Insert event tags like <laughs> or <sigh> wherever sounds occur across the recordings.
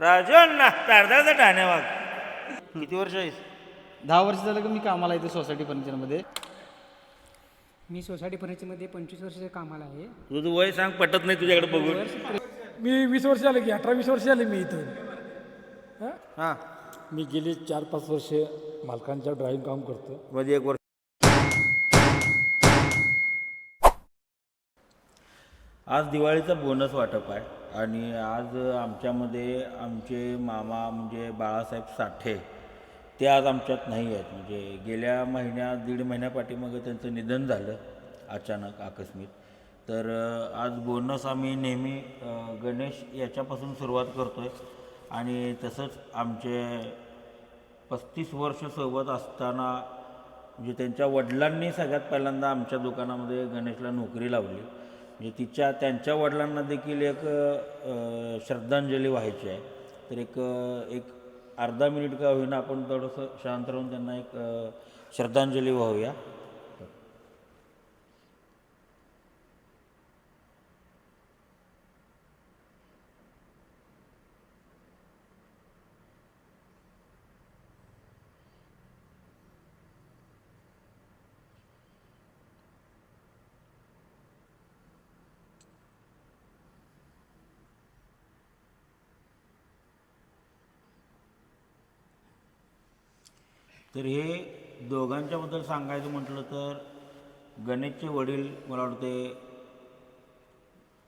राजन ना तारदाचा ठाण्यावाग किती वर्ष आहेस? दहा वर्ष झालं की मी कामाला येते सोसायटी फर्निचरमध्ये. मी सोसायटी फर्निचरमध्ये पंचवीस वर्षाच्या कामाला आहे. तुझं वय सांग पटत नाही तुझ्याकडे बघून. मी वीस वर्ष झाले की अठरा वीस वर्ष झाले मी इथं. हां? मी गेली चार पाच वर्षे मालकांच्या ड्रायव्हिंग काम करतो. मध्ये एक वर्ष. आज दिवाळीचा बोनस वाटप आहे. आणि आज आमच्यामध्ये आमचे मामा म्हणजे बाळासाहेब साठे ते आज आमच्यात नाही आहेत. म्हणजे गेल्या महिन्यात दीड महिन्यापाठीमागे त्यांचं निधन झालं अचानक आकस्मिक. तर आज बोनस आम्ही नेहमी गणेश याच्यापासून सुरुवात करतो आहे आणि तसंच आमचे पस्तीस वर्ष सोबत असताना म्हणजे त्यांच्या वडिलांनी सगळ्यात पहिल्यांदा आमच्या दुकानामध्ये गणेशला नोकरी लावली. म्हणजे तिच्या त्यांच्या वडिलांना देखील एक श्रद्धांजली व्हायची आहे. तर एक एक अर्धा मिनिट का होईना आपण थोडंसं शांत राहून त्यांना एक श्रद्धांजली वाहूया तर हे दोघांच्याबद्दल सांगायचं म्हटलं तर गणेशचे वडील मला वाटते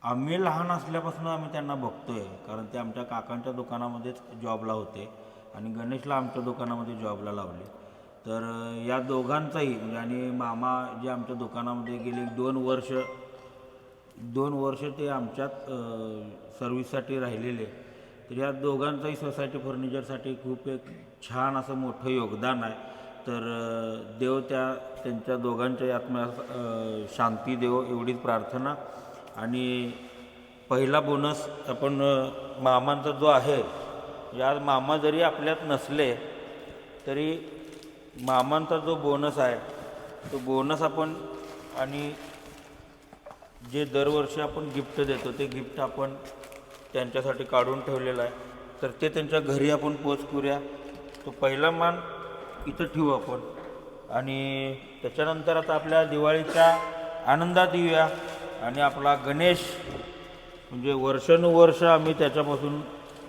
आम्ही लहान असल्यापासून आम्ही त्यांना बघतो आहे कारण ते आमच्या काकांच्या दुकानामध्येच जॉबला होते आणि गणेशला आमच्या दुकानामध्ये जॉबला लावले. तर या दोघांचाही म्हणजे आणि मामा जे आमच्या दुकानामध्ये गेले दोन वर्ष दोन वर्ष ते आमच्यात सर्व्हिससाठी राहिलेले. तर या दोघांचाही सोसायटी फर्निचरसाठी खूप एक छान असं मोठं योगदान आहे. तर देव त्या त्यांच्या दोघांच्या आत्म्यास शांती देव एवढीच प्रार्थना. आणि पहिला बोनस आपण मामांचा जो आहे या मामा जरी आपल्यात नसले तरी मामांचा जो बोनस आहे तो बोनस आपण आणि जे दरवर्षी आपण गिफ्ट देतो ते गिफ्ट आपण त्यांच्यासाठी काढून ठेवलेलं आहे. तर ते त्यांच्या घरी आपण पोच करूया तो पहिला मान इथं ठेवू आपण. आणि त्याच्यानंतर आता आपल्या दिवाळीच्या आनंदात येऊया. आणि आपला गणेश म्हणजे वर्षानुवर्ष आम्ही त्याच्यापासून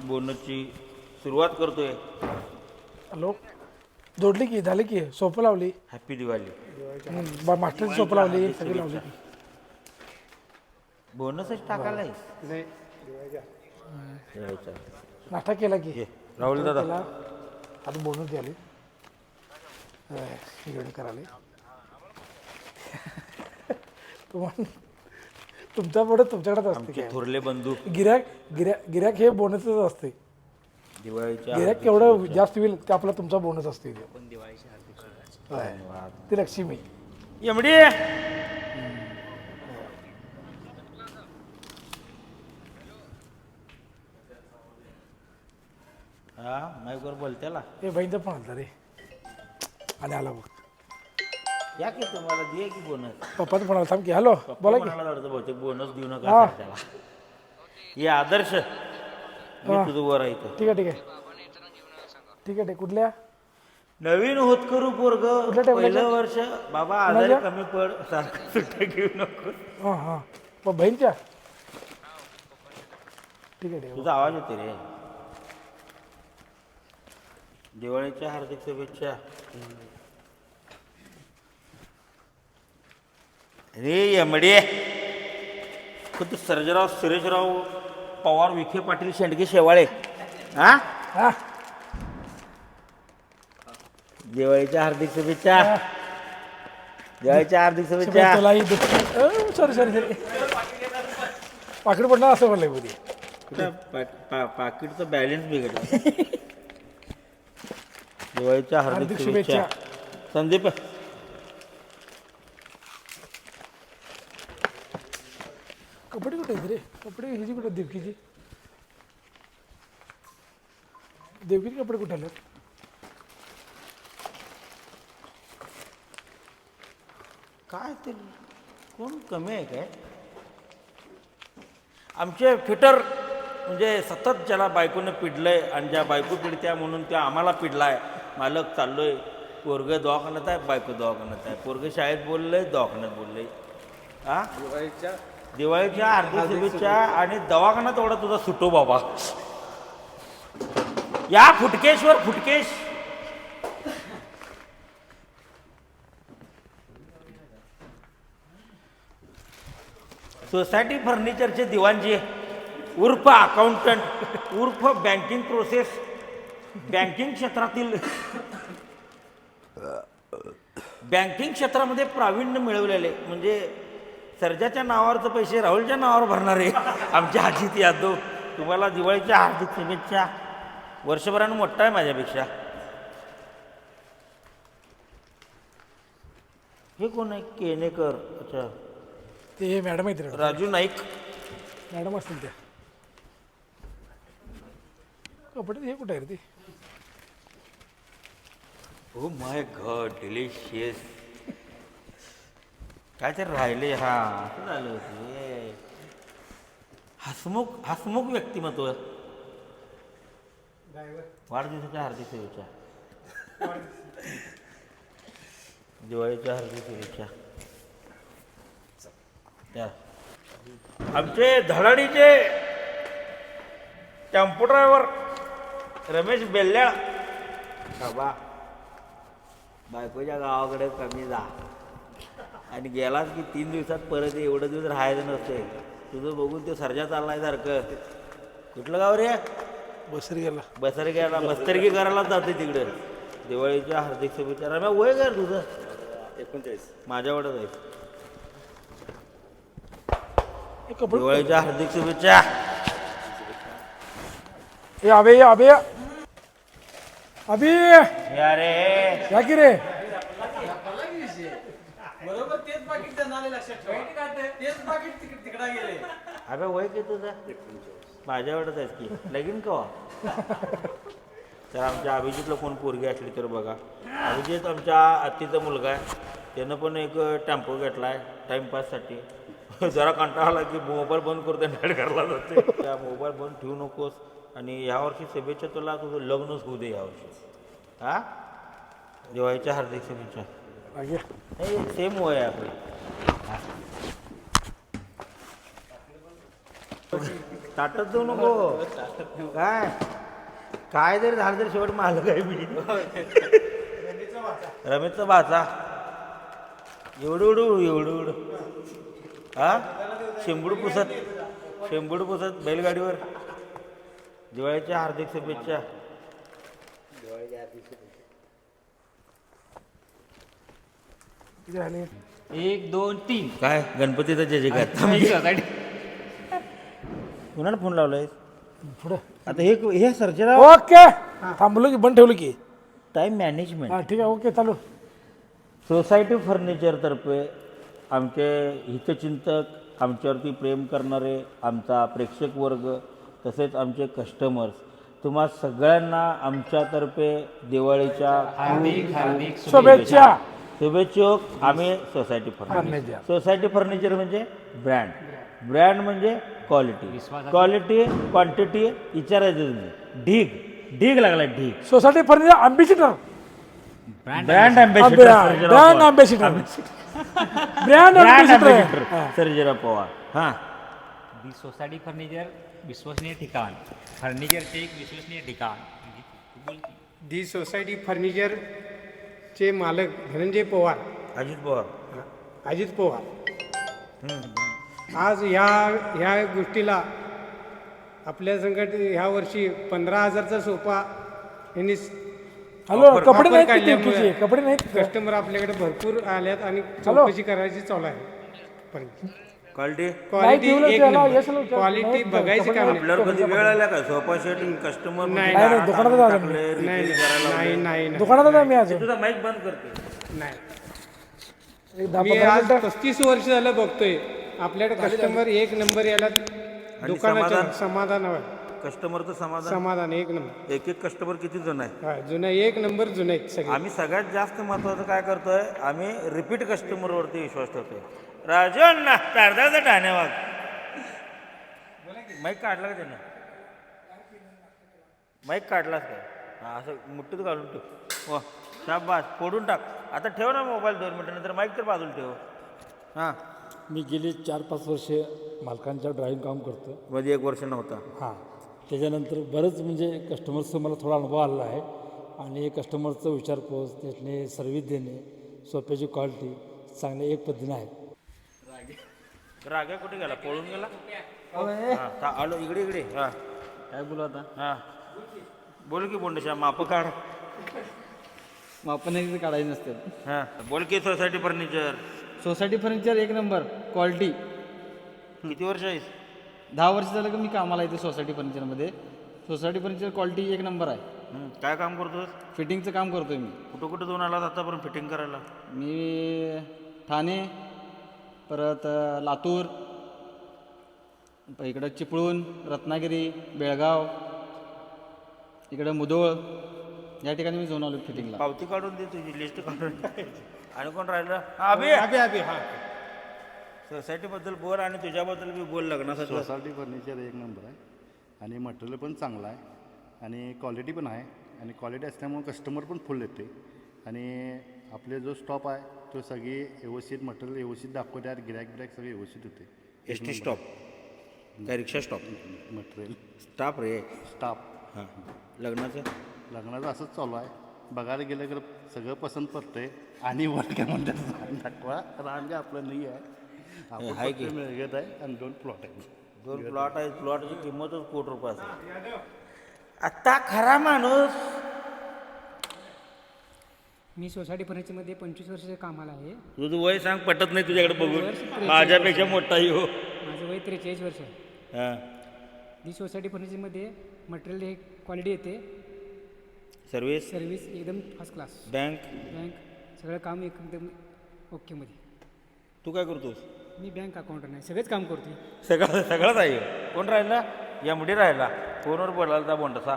बोनसची सुरुवात करतोय. हॅलो? जोडली की झाली की सोपं लावली? हॅपी दिवाळी हम्म, मास्टरची सोपं लावली सगळी लावली. बोनसच टाकायला नाश्ता केला की. राहुल दादा. आता बोनस द्याले एवढे कराले तुम्हाला तुमच्यापुढे तुमच्याकडेच असते आमचे थोरले बंधू. गिऱ्याक गिऱ्या गिऱ्याक हे बोनसच असते. दिवाळीच्या गिऱ्याक केवढं जास्त होईल ते आपला तुमचा बोनस असते. इथे. होय. ती लक्ष्मी. एमडी हा माईकवर बोलत्याला हे बहिणीचं पण आलता रे. आणि आला बघ. या की तुम्हाला दे की बोनस पप्पाचं पण आला थांब की. हॅलो बोला की. म्हणाला वाटतं बहुतेक बोनस देऊ हा. नका त्याला. हे आदर्श. मी तुझं वर इथं. ठीक आहे ठीक आहे. ठीक आहे ठीक कुठल्या? नवीन होतकरू पोरग. कुठल्या टेबलाच्या? पहिलं वर्ष. बाबा आजारी? कमी पड. सारखं सुट्ट्या घेऊ नको. हां हां. मग बहीणच्या? ठीक आहे ठीक आहे. तुझा आवाज येते रे. दिवाळीच्या हार्दिक शुभेच्छा. रे यमडे खुद सर्जराव सुरेशराव पवार विखे पाटील शेंडगे शेवाळे. हा? हां. दिवाळीच्या हार्दिक शुभेच्छा. दिवाळीच्या हार्दिक शुभेच्छा. तुलाही सॉरी सॉरी सॉरी पाकिट पडणार असं पा- पाकिटचं बॅलन्स बिघडला. <laughs> दिवाळीच्या हार्दिक शुभेच्छा. संदीप. कपडे कुठे आहेत रे? कपडे ह्याची कुठे देवकीची? देवकीचे कपडे कुठे आले काय ते? कोण कमी आहे काय? आमचे फिटर म्हणजे सतत ज्याला बायकोनं पिडलंय आणि ज्या बायको पिडत्या म्हणून त्या आम्हाला पिडलाय मालक चाललोय. पोरगं दवाखान्यात आहे बायको दवाखान्यात आहे. पोरगं शाळेत बोललंय दवाखान्यात बोललंय. हा दिवाळीच्या हार्दिक शुभेच्छा आणि दवाखाना तेवढा तुझा सुटो बाबा. या फुटकेश्वर फुटकेश. सोसायटी फर्निचरचे दिवाणजी उर्फ अकाउंटंट उर्फ बँकिंग प्रोसेस. बँकिंग क्षेत्रातील बँकिंग क्षेत्रामध्ये प्रावीण्य मिळवलेले म्हणजे सर्जाच्या नावावरचं पैसे राहुलच्या नावावर भरणारे आमचे अजित यादव तुम्हाला दिवाळीच्या हार्दिक शुभेच्छा. वर्षभरानं मोठा आहे माझ्यापेक्षा. हे कोण आहे? केनेकर. अच्छा. ते मॅडम आहेत रे. राजू नाईक. मॅडम असतील त्या. कपडे हे कुठे आहे रे ते? ओ माय गॉड डिलिशियस काय तर राहिले हा. असं झालं होतं हसमुख हसमुख व्यक्तिमत्व. वाढदिवसाच्या हार्दिक शुभेच्छा. दिवाळीच्या हार्दिक शुभेच्छा. त्या आमचे धडाडीचे टेम्पो ड्रायव्हर रमेश बेल्ल्या बाबा. बायकोच्या गावाकडे कमी जा. आणि गेलास की तीन दिवसात परत ये. एवढं दिवस राहायचं नसते तुझं बघून ते सर्जा चाललाय सारखं. कुठलं गाव रे? बसरी गेला बसरी घ्यायला बस्तरगी करायला जाते तिकडे. दिवाळीच्या हार्दिक शुभेच्छा. रम्या वय कर तुझं? एकोणचाळीस. माझ्यावरच आहे. हे दिवाळीच्या हार्दिक शुभेच्छा. हे अबे या अबे या. रे. या की रे? बरोबर तेच पाकिट त्यांना लक्षात ठेवा. तेच पाकिट तिकडे गेले. अबे वय की तुझं माझ्यावरच आहेस की. लगीन कवा? तर आमच्या अभिजितला कोण पोरगी असली तर बघा. अभिजित आमच्या आत्तीचा मुलगा आहे. त्यानं पण एक टेम्पो घेतला आहे टाईमपाससाठी जरा कंटाळा आला की मोबाईल बंद करतो नेट करायला जाते. त्या मोबाईल बंद ठेवू नकोस. आणि यावर्षी शुभेच्छा तुला तुझं लग्नच होऊ दे यावर्षी. हा? दिवाळीच्या हार्दिक शुभेच्छा. नाही सेम वय आहे आपलं. ताटत जाऊ नको. काय? काय जरी झालं तरी शेवट मालक आहे मी. रमेशचा भाचा. एवढं एवढं एवढं एवढं हा? शेंबूड पुसत शेंबूड पुसत बैलगाडीवर. दिवाळीच्या हार्दिक शुभेच्छा. एक दोन तीन. काय? गणपतीचा जय जयकार सोसायटी कुणाला फोन लावलाय पुढे. आता हे हे सर्जरा ओके. थांबलो की बंद ठेवलं की. टाईम मॅनेजमेंट हा ठीक आहे ओके चालू. सोसायटी फर्निचरतर्फे आमचे हितचिंतक आमच्यावरती प्रेम करणारे आमचा प्रेक्षक वर्ग तसेच आमचे कस्टमर्स तुम्हा सगळ्यांना आमच्यातर्फे दिवाळीच्या हार्दिक हार्दिक शुभेच्छा. शुभेच्छुक आम्ही सोसायटी फर्निचर. सोसायटी फर्निचर म्हणजे ब्रँड ब्रँड म्हणजे क्वालिटी क्वालिटी क्वांटिटी विचारायचं तुम्ही ढीग. ढीग लागला ढीग. Society furniture ambassador brand brand ambassador brand brand ambassador ambassador Sarjerao Pawar हां दी सोसायटी फर्निचर विश्वसनीय ठिकाण. फर्निचरचे एक विश्वसनीय ठिकाण. दी सोसायटी फर्निचरचे मालक धनंजय पवार. अजित पवार. अजित पवार. आज ह्या ह्या गोष्टीला आपल्या संकट ह्या वर्षी पंधरा हजारचा सोफा यांनी हॅलो कपडे काढल्यामुळे तिरकीचे? कपडे नाहीत का? कस्टमर आपल्याकडे भरपूर आल्यात आणि. चौकशी करायची चालू आहे. क्वालिटी क्वालिटी एक नंबर. क्वालिटी नाही, बघायची नाही कधी वेळ आला का? सोफा सेट कस्टमर नाही, नाही, दुकानातच आलो मी. नाही नाही नाही नाही. दुकानात आहे मी आज. तुझा माईक बंद करते नाही. एक दहा मी पंधरा आज मिनिटं पस्तीस वर्ष झालं बघतोय. आपल्याकडे कस्टमर एक नंबर याला दुकानाच्या समाधान? समाधान आहे कस्टमरचं समाधान? समाधान एक नंबर एक एक कस्टमर किती जण आहे? हा, जुनं एक नंबर जुनं आहेत सगळे. आम्ही सगळ्यात जास्त महत्वाचं काय करतोय? आम्ही रिपीट कस्टमरवरती विश्वास ठेवतोय. राजन ना तारदाचा ठाण्यावाग माईक काढला का त्यानं? माईक काढलास काय हा असं मुठीत घालून ठेव. वा शाबास फोडून टाक. आता ठेव ना मोबाईल दोन मिनटं नंतर माईक तर बाजूला ठेव. हां मी गेली चार पाच वर्षे मालकांच्या ड्रायव्हिंग काम करतो. मध्ये एक वर्ष नव्हता. हां त्याच्यानंतर बरंच म्हणजे कस्टमरचं मला थोडा अनुभव आलेला आहे. आणि कस्टमरचं विचारपूस त्याने सर्व्हिस देणे सोप्याची क्वालिटी चांगल्या एक पद्धतीने आहे. राग्या कुठे गेला? पळून गेला? हा, था- आलो इकडे इकडे. हा. काय बोलू आता? हा. बोल की बोंडेशा माप काढ. मग आपण एक काढायचे नसते हा. बोल की सोसायटी फर्निचर. सोसायटी फर्निचर एक नंबर क्वालिटी. किती वर्ष आहेस? दहा वर्ष झालं की मी कामाला येते सोसायटी फर्निचरमध्ये. सोसायटी फर्निचर क्वालिटी एक नंबर आहे. हं, काय काम करतोस? फिटिंगचं काम करतोय मी. कुठं कुठं जाऊन आलास आतापर्यंत फिटिंग करायला? मी ठाणे परत लातूर इकडं चिपळूण रत्नागिरी बेळगाव इकडं मुदोळ या ठिकाणी मी जाऊन आलो फिटिंगला. पावती काढून दे तुझी लिस्ट काढून आणि कोण राहिलं? हा, अभि! अभि अभि हां. सोसायटी बद्दल बोल आणि तुझ्याबद्दल बी बोल लग्नासाठी. सोसायटी फर्निचर एक नंबर आहे. आणि मटेरियल पण चांगलं आहे. आणि क्वालिटी पण आहे. आणि क्वालिटी असल्यामुळे कस्टमर पण फुल येते. आणि आपले जो स्टॉप आहे तो सगळी व्यवस्थित मटेरियल व्यवस्थित दाखवतात गिरायक बिरायक सगळे व्यवस्थित होते. S T stop. काय रिक्षा स्टॉप? मटेरियल. स्टाफ रे. स्टाफ. हां. लग्नाचं? लग्नाचं असंच चालू आहे. बघायला गेलं तर सगळं पसंत पडतंय. आणि वर काय म्हणतात? दाखवा. काय आपलं नाही आहे. आहे की? मिळगत आहे आणि दोन प्लॉट आहे. दोन प्लॉट आहेत प्लॉटची किंमतच कोटी रुपयाची आता खरा माणूस मी सोसायटी फर्निचरमध्ये पंचवीस वर्षाच्या कामाला आहे तुझं वय सांग पटत नाही तुझ्याकडे बघून माझ्यापेक्षा मोठा हो माझं वय त्रेचाळीस वर्ष आहे हां ही सोसायटी फर्निचरमध्ये मटेरियल हे क्वालिटी येते सर्व्हिस सर्व्हिस एकदम फर्स्ट क्लास बँक बँक सगळं काम एकदम ओकेमध्ये तू काय करतोस मी बँक अकाउंटर नाही सगळंच काम करतो सगळं सगळंच आहे कोण राहिला एम डी राहिला फोनवर बोलायला बोंडसा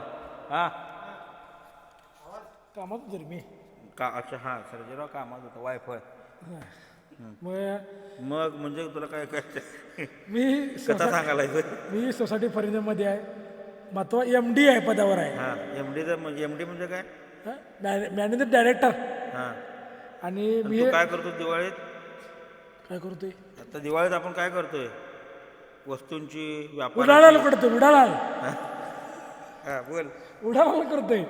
हां कामात जर मी का अच्छा हां सर्जेराव कामात होता वायफाय मग मग म्हणजे तुला काय काय मी कथा सांगायला येतं? मी सोसायटी फर्निचरमध्ये आहे. महत्वा एम डी आहे पदावर आहे. हां एम डीचं म्हणजे एम डी म्हणजे काय? Manager director. हां. आणि मी तू काय करतो दिवाळीत? काय करतोय? आता दिवाळीत आपण काय करतोय? वस्तूंची व्यापार उडाळाला करतोय उडाळाल हां बोल. उडाळाला करतोय.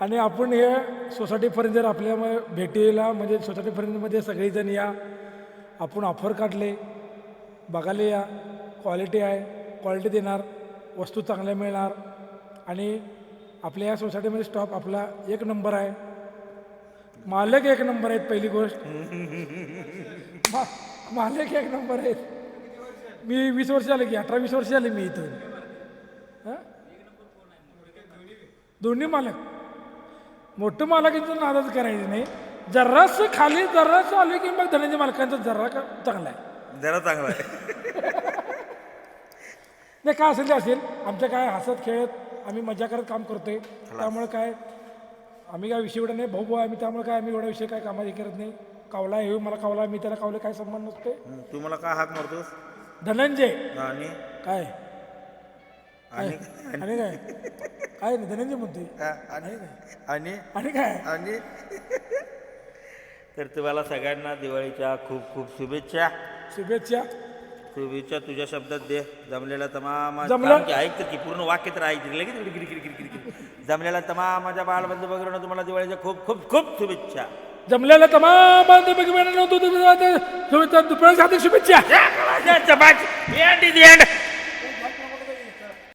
आणि आपण हे सोसायटी फर्निचर आपल्या म- भेटीला म्हणजे सोसायटी फर्निचरमध्ये सगळेजण या आपण ऑफर काढले बघायला या क्वालिटी आहे क्वालिटी देणार वस्तू चांगल्या मिळणार आणि आपल्या या सोसायटीमध्ये स्टॉप आपला एक नंबर आहे. मालक एक नंबर आहेत पहिली गोष्ट. <laughs> मा- मालक एक नंबर आहेत. मी वीस वर्ष झाले की अठरा वीस वर्ष झाले मी इथून हां? दोन्ही मालक. मोठं मालकांचं नाराज करायचं नाही. जर्रास खाली जर्रास आले की मग धनंजय मालकांचा जर्रा का चांगला आहे. जरा चांगला आहे. <laughs> नाही काय असेल ते असेल. आमच्या काय हसत खेळत आम्ही मजा करत काम करतोय. त्यामुळे काय आम्ही काय विषय एवढा नाही भाऊ भाऊ आम्ही त्यामुळे काय आम्ही एवढा विषय काय कामात हे करत नाही. कावला हे मला कावला मी त्याला कावले काय संबंध नसते हं, तू मला काय हाक मारतोस? धनंजय. आणि? काय? आणि आणि काय काय धनंजय म्हणतोय आणि आणि आणि काय आणि तर तुम्हाला सगळ्यांना दिवाळीच्या खूप खूप शुभेच्छा शुभेच्छा शुभेच्छा तुझ्या शब्दात दे जमलेला तमाम जमलं? थांब की, ऐक तर की पूर्ण वाक्य तर ऐक लगेच गिरी गिरी गिरी गिरी गिरी गिरी. जमलेला तमाम माझ्या बाळबंधू वगैरे तुम्हाला दिवाळीच्या खूप खूप खूप शुभेच्छा जमलेला तमाम बांधव शुभेच्छा दुपारी शुभेच्छा Yeah, the match. The end is the end.